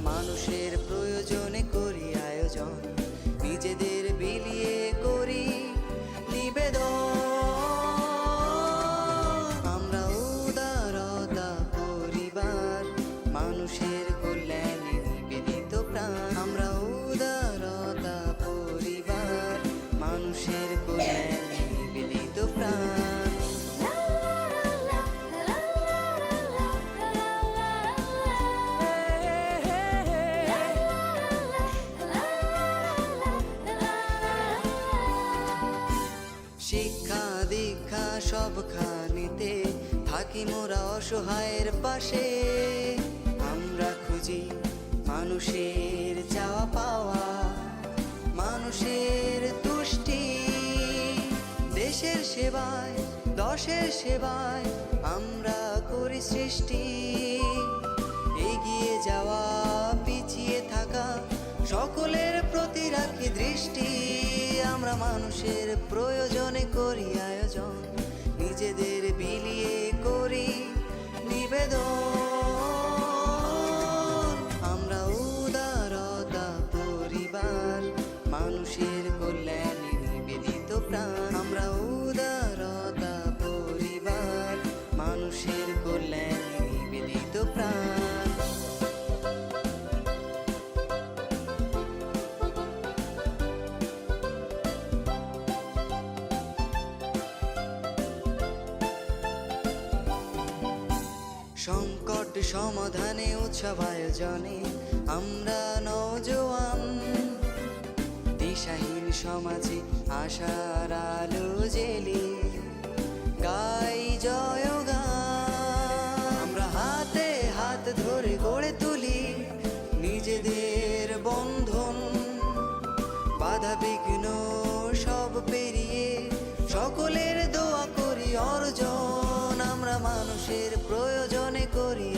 mano cheiro. শিক্ষা দীক্ষা সব খানিতে থাকি মোরা অসহায়ের পাশে। আমরা খুঁজি মানুষের চাওয়া পাওয়া, মানুষের তুষ্টি। দেশের সেবায়, দশের সেবায় আমরা করি সৃষ্টি। এগিয়ে যাওয়া, পিছিয়ে থাকা সকলের মানুষের প্রয়োজনে করি আয়োজন। নিজেদের বিলিয়ে করি নিবেদন। আমরা উদারতা পরিবার, মানুষের কল্যাণে নিবেদিত প্রাণ। আমরা উদারতা পরিবার, মানুষের কল্যাণে নিবেদিত প্রাণ। সংকট সমাধানে উৎসব আয়োজনে আমরা নজওয়ান দিশাহীন সমাজে আশার আলো জেলে মানুষের প্রয়োজনে করি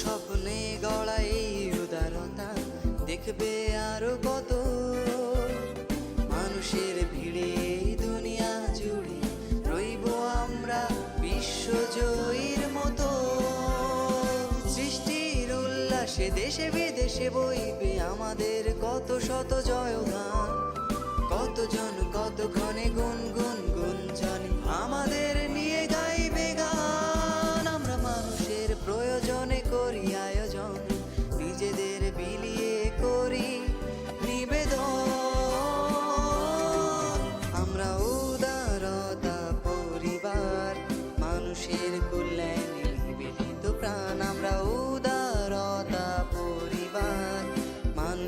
স্বপ্নে গড়া এই উদারতা, দেখবে আরও কত। মানুষের ভিড়ে দুনিয়া জুড়ে রইব আমরা বিশ্বজয়ীর মতো। সৃষ্টির উল্লাসে দেশে বিদেশে বইবে আমাদের কত শত জয়গান, কতজন কত কতক্ষণে গুন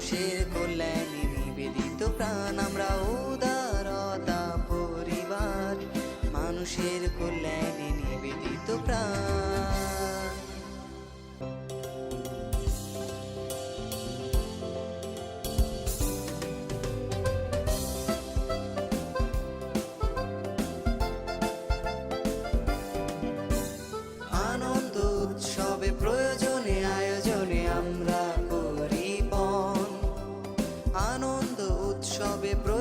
মানুষের কল্যাণে নিবেদিত প্রাণ আমরা উদারতা পরিবার। মানুষের কল্যাণে